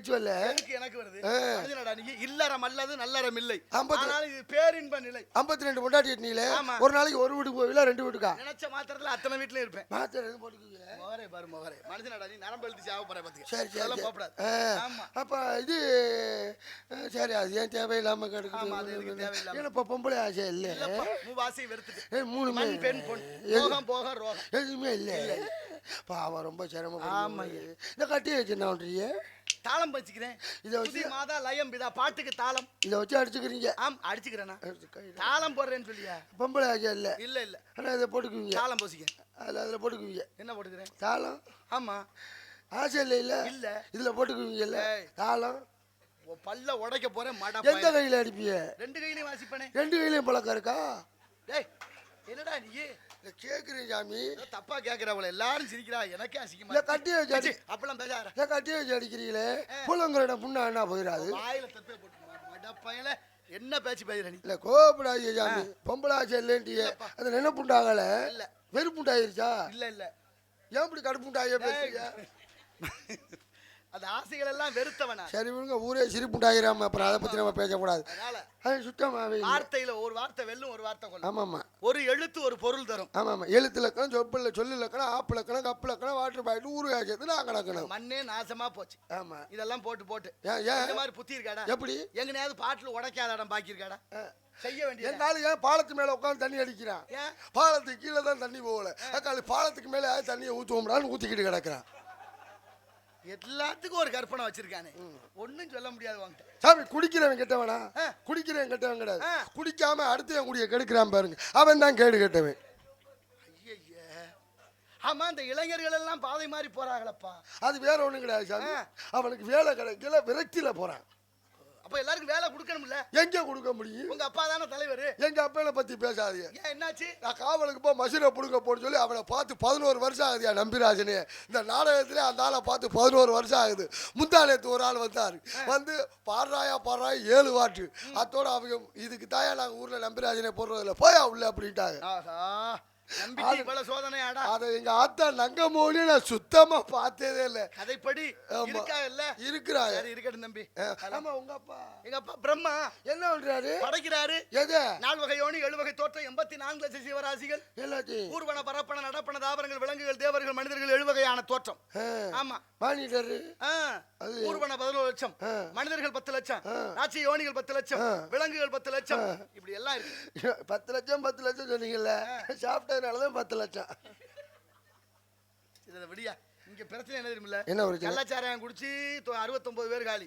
நகைச்சுவை இல்ல எனக்கு வருது? இல்லறம் அல்லது நல்லறம் இல்லை. ஐம்பத்தி- பேரின்ப நிலை. ஐம்பத்தி ரெண்டு பொண்டாட்டி நீல ஆமா. ஒரு நாளைக்கு ஒரு வீட்டுக்கு போவீங்களா ரெண்டு வீட்டுக்கா? நினைச்ச மாத்திரத்துல அத்தனை வீட்லயும் இருப்பேன். மாத்திரை எதுவும் போட்டுக்குவீங்க மோகரே பாரு மோகரே. மனுஷனடா நீ நரம்பு எழுதி சாவ போற பாத்துக்க. சரி சரி ஆமா. அப்ப இது சரி அது ஏன் தேவையில்லாம ஆமா, தேவையில்லாம? ஏன்னா இப்ப பொம்பளை ஆசை இல்ல. மூவாசி வெறுத்துட்டு. மூணுமே மண் பெண் போகம் போக ரோகம். எதுவுமே இல்ல. பாவம் ரொம்ப சிரமம் ஆமாய்யா. இந்த கட்டி வச்சு என்ன பண்றீங்க தாளம் வச்சுக்கிறேன் இதை வச்சு மாதா லயம் பிதா பாட்டுக்கு தாளம். இதை வச்சு அடிச்சுக்கிறீங்க. ஆம் கையில. தாளம் போடுறேன்னு சொல்லியா? பொம்பளை ஆசை இல்ல? இல்ல இல்ல. ஆனா இதை போட்டுக்குவீங்க. தாளம் போசிக்க அதில் அதில் போட்டுக்குவீங்க. என்ன போட்டுக்கிறேன்? தாளம்? ஆமா. ஆசை இல்லை இல்ல? இல்ல. இதுல போட்டுக்குவீங்கல்ல. தாளம்? பல்ல உடைக்க போறேன் மட எந்த கையில அடிப்பீங்க ரெண்டு கையிலயும் வாசிப்பனே. ரெண்டு கையிலையும் பழக்கம் இருக்கா? டேய் என்னடா நீ? இதை கேட்குறேன் சாமி. தப்பா கேக்குறவள. எல்லாரும் சிரிக்கிறா. எனக்கே அசிங்கமா இல்லை கட்டி வச்சு. அப்பெல்லாம் பேசாத. இல்லை கட்டி வச்சு அடிக்கிறீங்களே. புள்ளங்கிற புண்ணா என்ன போயிடாது? வாயில தப்பே போட்டு பையல என்ன பேச்சு பேசுற நீ? இல்லை கோபப்படாதீங்க சாமி. பொம்பளை ஆசை இல்லைன்ட்டியே அது நினைப்புண்டாகல? இல்ல. வெறுப்புண்டாயிருச்சா? இல்ல இல்ல. ஏன் இப்படி கடுப்புண்டாய பேசுறீங்க? அந்த ஆசைகள் எல்லாம் வெறுத்தவனா? சரி விடுங்க ஊரே சிரிப்புண்டாயிராம அப்புறம் அதை பத்தி நம்ம பேசக்கூடாது. அதனால அது சுத்தமாவே. வார்த்தையில ஒரு வார்த்தை வெல்லும் ஒரு வார்த்தை கொள்ளும் ஆமாம்மா. ஒரு எழுத்து ஒரு பொருள் தரும். ஆமாம்மா. எழுத்து இலக்கணம் சொப்பில் சொல்லு இலக்கணம் ஆப்பு இலக்கணம் கப்பு இலக்கணம் வாட்டர் பாக்கெட் ஊரு சேர்த்து நான் கணக்கணும் மண்ணே நாசமா போச்சு. ஆமா. இதெல்லாம் போட்டு போட்டு. ஏன் இந்த மாதிரி புத்தி இருக்காடா? எப்படி? எங்கனையாவது பாட்டில் உடைக்காத இடம் பாக்கி இருக்காடா? செய்ய வேண்டியது? என் காலு ஏன் பாலத்து மேல உட்காந்து தண்ணி அடிக்கிறான்? பாலத்துக்கு கீழே தான் தண்ணி போகல. பாலத்துக்கு மேலே தண்ணியை ஊற்றுவோம்டான்னு ஊற்றிக்கிட்டு கிடக்குறான். எல்லாத்துக்கும் ஒரு கற்பனை வச்சிருக்கானே. ஒண்ணும் சொல்ல முடியாது வாங்கிட்ட சாமி குடிக்கிறவன் கெட்டவனா. குடிக்கிறவன் கெட்டவன் கிடையாது. குடிக்காம அடுத்தவன் குடிய கெடுக்கிறான் பாருங்க. அவன் தான் கேடு கெட்டவன். ஆமா இந்த இளைஞர்கள் எல்லாம் பாதை மாதிரி போறாங்களப்பா. அது வேற ஒண்ணும் கிடையாது சாமி. அவனுக்கு வேலை கிடைக்கல விரக்தியில போறான். அப்ப எல்லாருக்கும் வேலை கொடுக்கணும்ல? எங்க கொடுக்க முடியும்? உங்க அப்பா தானே தலைவர். எங்க அப்பனை பத்தி பேசாதீங்க. ஏன் என்னாச்சு? நான் காவலுக்கு போ மசூரை பிடுங்க போன்னு சொல்லி அவனை பார்த்து பதினோரு வருஷம் ஆகுதுயா நம்பிராஜனே. இந்த நாடகத்திலே அந்த ஆளை பார்த்து பதினோரு வருஷம் ஆகுது. முந்தானத்து ஒரு ஆள் வந்தார். வந்து பாடுறாயா பாடுறாயா ஏழு வாட்டு. அத்தோட அவங்க இதுக்கு தாயா நாங்கள் ஊரில் நம்பிராஜனே போடுறதில்ல போயா உள்ள அப்படின்ட்டாங்க. அதை எங்க ஆத்தா நங்கமோலி நான் சுத்தமா பார்த்ததே இல்லை. கதைப்படி. இருக்கா இல்ல? இருக்கிறாங்க. சரி இருக்கட்டும் தம்பி. ஆமா உங்க அப்பா. எங்க அப்பா பிரம்மா. என்ன பண்றாரு? படைக்கிறாரு. எது? நால் வகை யோனி ஏழு வகை தோற்றம் எண்பத்தி நான்கு லட்சம் சிவராசிகள். எல்லாத்தையும். ஊர்வன பரப்பன நடப்பன தாவரங்கள் விலங்குகள் தேவர்கள் மனிதர்கள் ஏழு வகையான தோற்றம் ஆமா. அது- ஊர்வன பதினோரு லட்சம். மனிதர்கள் பத்து லட்சம். ராட்சி யோனிகள் பத்து லட்சம். விலங்குகள் பத்து லட்சம். இப்படி எல்லாம் இருக்கு. பத்து லட்சம் பத்து லட்சம் சொன்னீங்கல்ல. சாப்பிட்டதுனால தான் பத்து லட்சம். விடியா. இங்க பிரச்சனை என்ன தெரியுமில்ல? என்ன பிரச்சனை? கள்ளச்சாராயம் குடிச்சு அறுபத்தொன்பது பேர் காலி.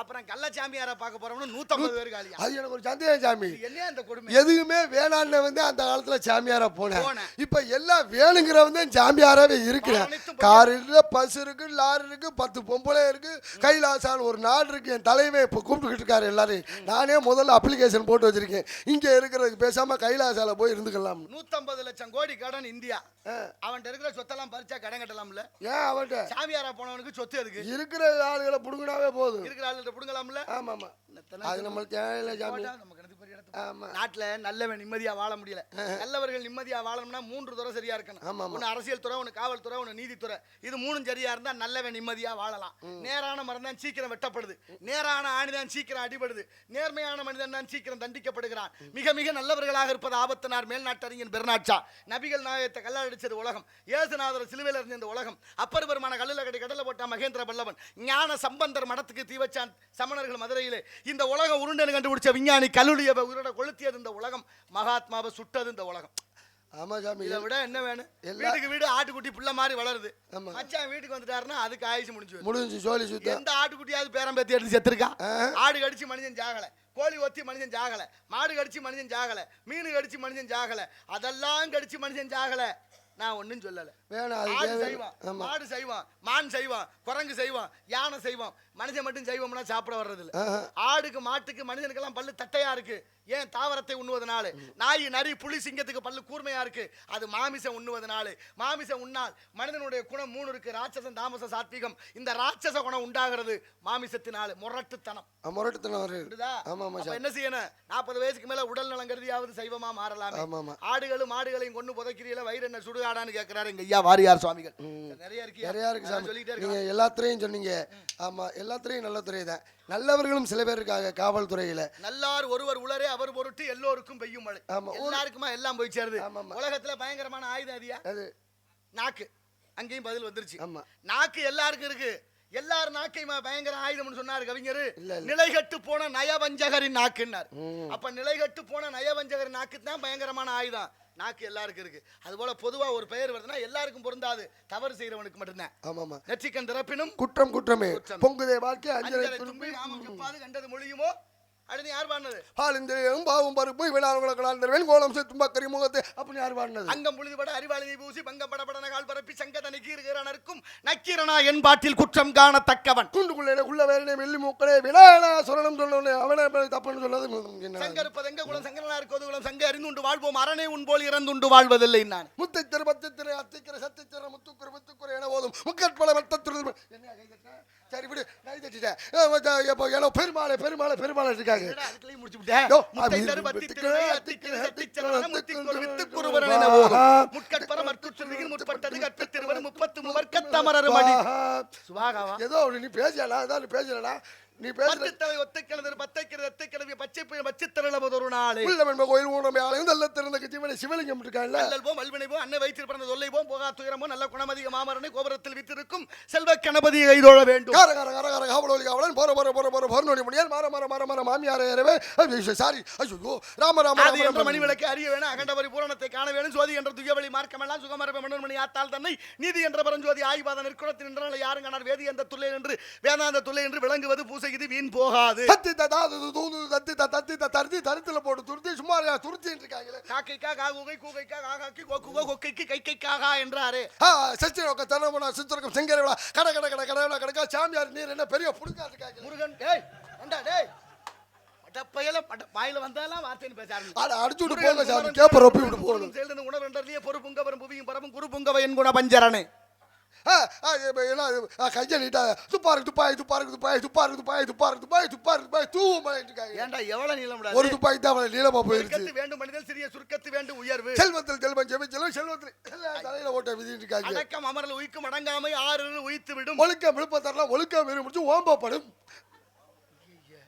அப்புறம் கள்ளச்சாமியாரை பார்க்க போறோம்னு நூத்தம்பது பேர் காலியா? அது எனக்கு ஒரு சந்தேகம் சாமி. என்ன அந்த கொடுமை? எதுவுமே வேணான்னு வந்து அந்த காலத்துல சாமியாரா போனேன். இப்ப எல்லாம் வேணுங்கிறவன் சாமியாராவே இருக்கிறேன். கார் இருக்கு பஸ் இருக்கு லாரி இருக்கு பத்து பொம்பளை இருக்கு. கைலாசான் ஒரு நாடு இருக்கு. என் தலைவன் இப்ப கூப்பிட்டுக்கிட்டு இருக்காரு எல்லாரையும். நானே முதல்ல அப்ளிகேஷன் போட்டு வச்சிருக்கேன். இங்க இருக்கிறதுக்கு பேசாம கைலாசால போய் இருந்துக்கலாம். நூத்தம்பது லட்சம் கோடி கடன் இந்தியா. அவன்கிட்ட இருக்கிற சொத்தெல்லாம் பறிச்சா கடன் கட்டலாம்ல? ஏன் அவன்கிட்ட? சாமியாரா போனவனுக்கு சொத்து எதுக்கு? இருக்கிற ஆளுகளை புடுங்கினாவே போதும். இருக்கிற ஆளுகிட்ட புடுங்கலாம்ல? ஆமா ஆமா அது நம்மளுக்கு இடத்து ஆமா. நாட்டுல நல்லவன் நிம்மதியா வாழ முடியல. நல்லவர்கள் நிம்மதியா வாழணும்னா மூன்று துறை சரியா இருக்கணும். ஒன்னு அரசியல் துறை ஒன்னு காவல்துறை ஒன்னு நீதித்துறை. இது மூணும் சரியா இருந்தா நல்லவன் நிம்மதியா வாழலாம். நேரான மரம் தான் சீக்கிரம் வெட்டப்படுது. நேரான ஆணி தான் சீக்கிரம் அடிபடுது. நேர்மையான மனிதன் தான் சீக்கிரம் தண்டிக்கப்படுகிறான். மிக மிக நல்லவர்களாக இருப்பது ஆபத்தினார் மேல்நாட்டறிஞன் பெருநாட்சா நபிகள் நாயகத்தை கல்லால் அடிச்சது உலகம். ஏசுநாதர் சிலுவையில் இருந்த இந்த உலகம். அப்பர் பெருமான கல்லில் கட்டி கடலை போட்டான் மகேந்திர பல்லவன். ஞான சம்பந்தர் மடத்துக்கு தீ வச்சான் சமணர்கள் மதுரையிலே. இந்த உலகம் உருண்டெனு கண்டுபிடிச்ச விஞ்ஞானி கல்லுடைய உயிரோட கொளுத்தியது இந்த உலகம். மகாத்மாவை சுட்டது இந்த உலகம். ஆமா சாமி. இதை விட என்ன வேணும்? வீட்டுக்கு வீடு ஆட்டுக்குட்டி புள்ள மாதிரி வளருது. மச்சான் வீட்டுக்கு வந்துட்டாருன்னா அதுக்கு ஆயுசு முடிஞ்சு. முடிஞ்சு சோழி சுத்தம். எந்த ஆட்டுக்குட்டியாவது பேரம் பேத்தி எடுத்து செத்துருக்கா. ஆடு கடிச்சு மனுஷன் ஜாகல. கோழி ஒத்தி மனுஷன் ஜாகல. மாடு கடிச்சு மனுஷன் ஜாகல. மீன் கடிச்சு மனுஷன் ஜாகல. அதெல்லாம் கடிச்சு மனுஷன் ஜாகல. நான் ஒண்ணும் சொல்லல. ஆடு செய்வான் மாடு செய்வான் மான் செய்வான் குரங்கு செய்வான் யானை செய்வான். மனுஷன் மட்டும் செய்வோம்னா சாப்பிட வர்றது இல்ல ஆஹா. ஆடுக்கு மாட்டுக்கு மனிதனுக்கெல்லாம் பல்லு தட்டையா இருக்கு. ஏன் தாவரத்தை உண்ணுவதனால? நாய் நரி புலி சிங்கத்துக்கு பல்லு கூர்மையா இருக்கு. அது மாமிசம் உண்ணுவதனால. மாமிசம் உண்ணால் மனிதனுடைய குணம் மூணு இருக்கு. ராட்சசம் தாமச சாத்விகம். இந்த ராட்சச குணம் உண்டாகிறது மாமிசத்தினால. முரட்டுத்தனம். முரட்டுத்தனம் என்ன செய்யணும்? நாற்பது வயசுக்கு மேல உடல் நலம் கருதியாவது சைவமா மாறலாமே. ஆடுகளும் மாடுகளையும் கொண்டு புதைக்கிறீல வயிறு என்ன சுடுகாடான்னு கேட்கிறாரு எங்க ஐயா வாரியார் சுவாமிகள். நிறைய இருக்கு. நிறையா இருக்கு சாமி. சொல்லிட்டே நீங்க எல்லாத்துறையும் சொன்னீங்க. ஆமா எல்லாத்துறையும் நல்ல துறை தான். நல்லவர்களும் சில பேர் இருக்காங்க காவல்துறையில. நல்லார் ஒருவர் உளரே அவர் பொருட்டு எல்லோருக்கும் பெய்யும் மழை. ஆமா. எல்லாருக்குமா எல்லாம் போய் சேருது. உலகத்துல பயங்கரமான ஆயுதம் அதியா அது. நாக்கு. அங்கேயும் பதில் வந்துருச்சு. ஆமா. நாக்கு எல்லாருக்கும் இருக்கு. எல்லார் நாக்கையுமா பயங்கர ஆயுதம்னு சொன்னாரு கவிஞர். நிலைகட்டு போன நயவஞ்சகரின் நாக்குன்னார். அப்ப நிலைகட்டு போன நயவஞ்சகரின் நாக்கு தான் பயங்கரமான ஆயுதம். நாக்கு எல்லாருக்கும் இருக்கு. அது போல பொதுவா ஒரு பெயர் வருதுன்னா எல்லாருக்கும் பொருந்தாது. தவறு செய்யறவனுக்கு மட்டும்தான். ஆமாமா. நெற்றிக்கண் திறப்பினும் குற்றம் குற்றமே. பொங்குதே வாழ்க்கை அஞ்சலை துன்பி நாமம் கண்டது மொழியுமோ? அடுத்து யார் பாடினது? பாலிந்திரியும் பாவும் பருப்பு விழாவுலகளால் தருவேன். கோலம் சேர்த்து மக்கரி முகத்தை அப்படின்னு யார் பாடினது? அங்கம் புழுதுபட அறிவாளினை பூசி பங்கம் படபடன கால் பரப்பி சங்கதனை கீறுகிறனருக்கும் நக்கீரனா என் பாட்டில் குற்றம் காணத்தக்கவன். குண்டுக்குள்ளே உள்ள வேறனே வெள்ளி மூக்களே விழாடா சொல்லணும் சொல்லணும் அவனே தப்புன்னு என்ன சங்கருப்பது எங்க குலம்? சங்கரனா இருக்கோது குலம்? சங்க அறிந்துண்டு வாழ்வோம் அரணே உன் போல் இறந்துண்டு வாழ்வதில்லை நான். முத்தை திரு பத்து திரு அத்திக்கிற சத்தித்திர முத்துக்குற முத்துக்குற என போதும் முக்கட்பல மத்தத்திரு என்ன கை தட்ட சரி விடு கை தட்டிட்டேன் ஏ, மச்சா, எப்போ ஏனோ பெருமாளை பெருமாளை பெருமாளை இருக்காங்க முடிச்சு விட்டேன்? ஏதோ நீ பேசலடா அதான் நீ பேசலடா. நீ பேசுற பத்துத்தலை ஒத்தைக்கிழந்தர் பத்தைக்கிறது எத்தைக்கிழவிய பச்சை புயல் பச்சைத்தரளவது ஒரு நாளே. உள்ள வெண்மை கோயில் ஊனமே ஆலயம் நல்ல திறந்த சிவலிங்கம் இருக்கான்ல அல்லல் போம், அல்வினை போம், அன்னை வயிற்றில் பிறந்த தொல்லை போம், போகா துயரமோ, நல்ல குணமதிக மாமரனை கோபுரத்தில் வித்திருக்கும் செல்வ கணபதியை கைதொழ வேண்டும். கார கார கார கார காவலோலி காவலன் போற போற போற போற போர்னோடி முடியால் மாற மாற மாற மாற மாமியார ஏறவே சாரி. ஐயோ ராம ராம ஆதி என்ற ராம. மணி விளக்கு அறிய வேணும். அகண்டபரி பூரணத்தை காண வேணும். சோதி என்ற துயவழி மார்க்கமெல்லாம் சுகமரப மணி ஆத்தால் தன்னை நீதி என்ற பரஞ்சோதி ஆய்வாத நிற்குணத்தில் நின்றால் யாரும் காணார். வேதி என்ற துள்ளை என்று வேதாந்த துள்ளை என்று விளங்குவது பூசை இது வீண் போகாது. தத்தி தத்தாது தூது தத்தி தத்தி தத்தி தருத்துல போட்டு துருத்தி சும்மா துருத்திட்டு இருக்காங்களே காக்கைக்கா காகுகை கூகைக்கா காகாக்கி கொக்குகோ கொக்கைக்கு கை கை காகா என்றாரே ஆ சச்சி நோக்க தனமனா சித்திரக்கம் செங்கரவிழா கட கட கட கடவுளா கடக்கா சாமியார் நீர் என்ன பெரிய புடுக்கா இருக்காங்க முருகன் டேய் ஏண்டா டேய் மடப்பையில மட வாயில வந்தாலாம் வார்த்தைன்னு பேச ஆரம்பிச்சு அடிச்சு விட்டு போங்க சாமி கேப்ப ரொப்பி விட்டு போகணும் சேர்ந்து உணர்ந்தே பொறுப்புங்கவரும் புவியும் பரவும் குருப்புங்கவ என் குண பஞ்சரனே கையை நீட்டா துப்பா இருக்கு துப்பாய் துப்பா இருக்கு துப்பாய் துப்பா இருக்கு துப்பாய் துப்பா இருக்கு துப்பாய் துப்பா இருக்கு துப்பாய் தூவு பண்ணிட்டு இருக்காங்க. ஏண்டா எவ்வளவு நீளம்டா ஒரு துப்பாய் தான் அவளை நீளமா வேண்டும் மனிதன் சிறிய சுருக்கத்து வேண்டும் உயர்வு. செல்வத்தில் செல்வம் செவிச்செல்வம் செல்வத்தில். தலையில ஓட்ட விதிட்டு இருக்காங்க. அடக்கம் அமரல் உயிக்கும் அடங்காமை ஆறு உயித்து விடும். ஒழுக்கம் விழுப்பத்தரலாம் ஒழுக்கம் முடிச்சு ஓம்பப்படும்.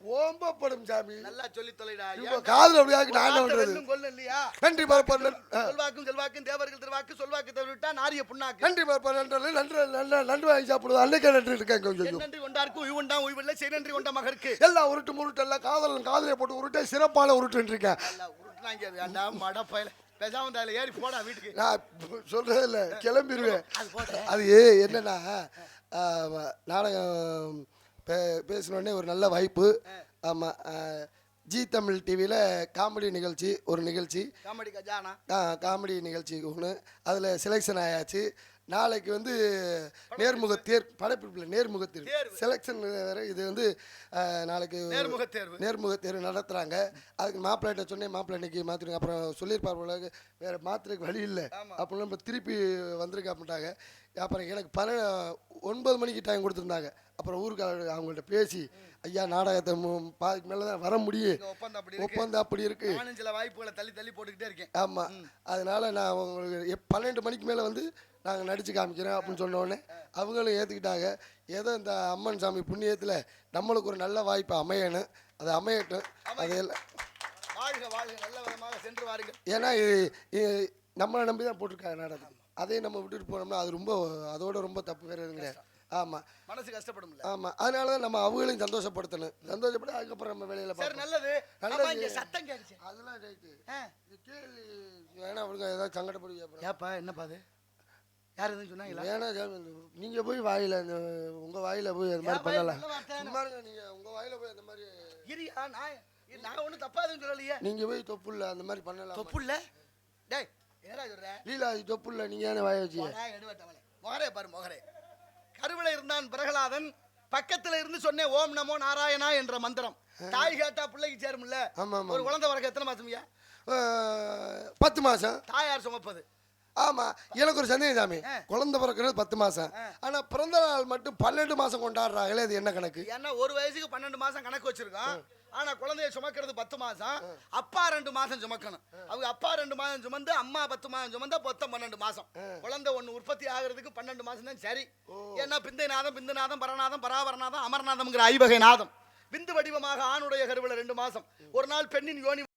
ஓம்பப்படும் சாமி. நல்லா சொல்லி தொலைடா. காதுல அப்படியாக நான் பண்றது? இல்லையா? நன்றி பார்ப்போம் சொல்வாக்கும் செல்வாக்கும் தேவர்கள் திருவாக்கு சொல்வாக்கு தவிர்த்தா நாரிய புண்ணாக்கு. நன்றி பார்ப்போம் நன்றி நன்றி நன்றி வாங்கி சாப்பிடுவோம் அன்னைக்கே நன்றி இருக்காங்க என் நன்றி கொண்டாருக்கு உய்வுண்டா உய்வில்லை செய் நன்றி கொண்ட மகருக்கு எல்லாம் உருட்டு முருட்டு எல்லாம் காதலன் காதலை போட்டு உருட்டே சிறப்பான உருட்டுன்னு இருக்கேன். உருட்டுனாங்க ஏண்டா மட பயல. பேசாம இந்த அதுல ஏறி போடா வீட்டுக்கு. நான் சொல்றது இல்லை கிளம்பிடுவேன் அது என்னன்னா நாடகம் பே பேசினோடனே ஒரு நல்ல வாய்ப்பு. ஆமாம் ஜி தமிழ் டிவியில் காமெடி நிகழ்ச்சி ஒரு நிகழ்ச்சி. காமெடி கஜானா ஆ, காமெடி நிகழ்ச்சி ஒன்று அதில் செலெக்ஷன் ஆயாச்சு. நாளைக்கு வந்து நேர்முக தேர் படப்பிடிப்பில் நேர்முக தேர்வு. செலெக்ஷன் வேறு இது வந்து நாளைக்கு நேர்முக தேர்வு. நேர்முக தேர்வு நடத்துகிறாங்க அதுக்கு மாப்பிள்ளைகிட்ட சொன்னேன் மாப்பிள்ளை இன்னைக்கு மாற்றிருங்க அப்புறம் சொல்லியிருப்பார் போல வேறு மாத்திரைக்கு வழி இல்லை. அப்படின்னு நம்ம திருப்பி வந்திருக்க அப்புறம் எனக்கு பல ஒன்பது மணிக்கு டைம் கொடுத்துருந்தாங்க. அப்புறம் ஊருக்கார அவங்கள்ட்ட பேசி ஐயா நாடகத்தை பாதிக்கு மேலே தான் வர முடியும் ஒப்பந்தம் அப்படி இருக்கு. சில வாய்ப்புகளை தள்ளி தள்ளி போட்டுக்கிட்டே இருக்கேன். ஆமாம் அதனால நான் உங்களுக்கு பன்னெண்டு மணிக்கு மேலே வந்து நாங்கள் நடித்து காமிக்கிறேன் அப்படின்னு சொன்ன உடனே அவங்களும் ஏற்றுக்கிட்டாங்க ஏதோ இந்த அம்மன் சாமி புண்ணியத்தில் நம்மளுக்கு ஒரு நல்ல வாய்ப்பு அமையணும். அது அமையட்டும். அது எல்லாம் வாழ்க வாழ்க நல்ல விதமாக சென்று வாருங்கள். ஏன்னா இது- நம்மளை நம்பி தான் போட்டிருக்காங்க நாடகம் அதே நம்ம விட்டுட்டு போனோம்னா அது ரொம்ப அதோட ரொம்ப தப்பு வேறு கிடையாது. ஆமாம் மனசு கஷ்டப்படும்ல ஆமாம் அதனால தான் நம்ம அவங்களையும் சந்தோஷப்படுத்தணும். சந்தோஷப்பட்டு அதுக்கப்புறம் நம்ம வேலையில் பார்க்கணும் நல்லது. நல்லது. சத்தம் கேட்டுச்சு. அதெல்லாம் ரைட்டு. கேள்வி வேணா அவருக்கு ஏதாவது சங்கடப்படுவீங்க அப்புறம். ஏப்பா என்னப்பா அது? யார் எதுவும் சொன்னாங்களா? வேணா சாமி, நீங்க போய் வாயில இந்த உங்க வாயில போய் அந்த மாதிரி பண்ணலாம். நல்ல வார்த்தை. சும்மா இருங்க நீங்க உங்க வாயில போய் அந்த மாதிரி இரியா நான் நான் ஒன்றும் தப்பா எதுவும் சொல்லலையே. நீங்க போய் தொப்புல அந்த மாதிரி பண்ணலாம். தொப்புல்ல டேய் என்னடா சொல்ற? லீலா அது தொப்புல நீங்க ஏன் வாய வச்சு. முகரே பாரு முகரே. கருவில இருந்தான் பிரகலாதன் பக்கத்துல இருந்து சொன்னேன் ஓம் நமோ நாராயணா என்ற மந்திரம். தாய் கேட்டா பிள்ளைக்கு சேரும்ல? ஒரு குழந்தை வரக்கு எத்தனை மாசம்யா பத்து மாசம். தாயார் சுமப்பது. ஆமா எனக்கு ஒரு சந்தேகம் சாமி. குழந்தை பிறக்கிறது பத்து மாசம். ஆனா பிறந்த நாள் மட்டும் பன்னெண்டு மாசம் கொண்டாடுறாங்களே அது என்ன கணக்கு? ஏன்னா ஒரு வயசுக்கு பன்னெண்டு மாசம் கணக்கு வச்சிருக்கோம் ஆனா குழந்தைய சுமக்கிறது பத்து மாசம். அப்பா ரெண்டு மாசம் சுமக்கணும். அவங்க அப்பா ரெண்டு மாசம் சுமந்து அம்மா பத்து மாசம் சுமந்தா மொத்தம் பன்னெண்டு மாசம். குழந்தை ஒண்ணு உற்பத்தி ஆகுறதுக்கு பன்னெண்டு மாசம் தான் சரி. ஏன்னா பிந்தை நாதம் பிந்து நாதம் பரநாதம் பராபரநாதம் அமர்நாதம்ங்கிற ஐவகை நாதம். விந்து வடிவமாக ஆணுடைய கருவில ரெண்டு மாசம். ஒரு நாள் பெண்ணின் யோனி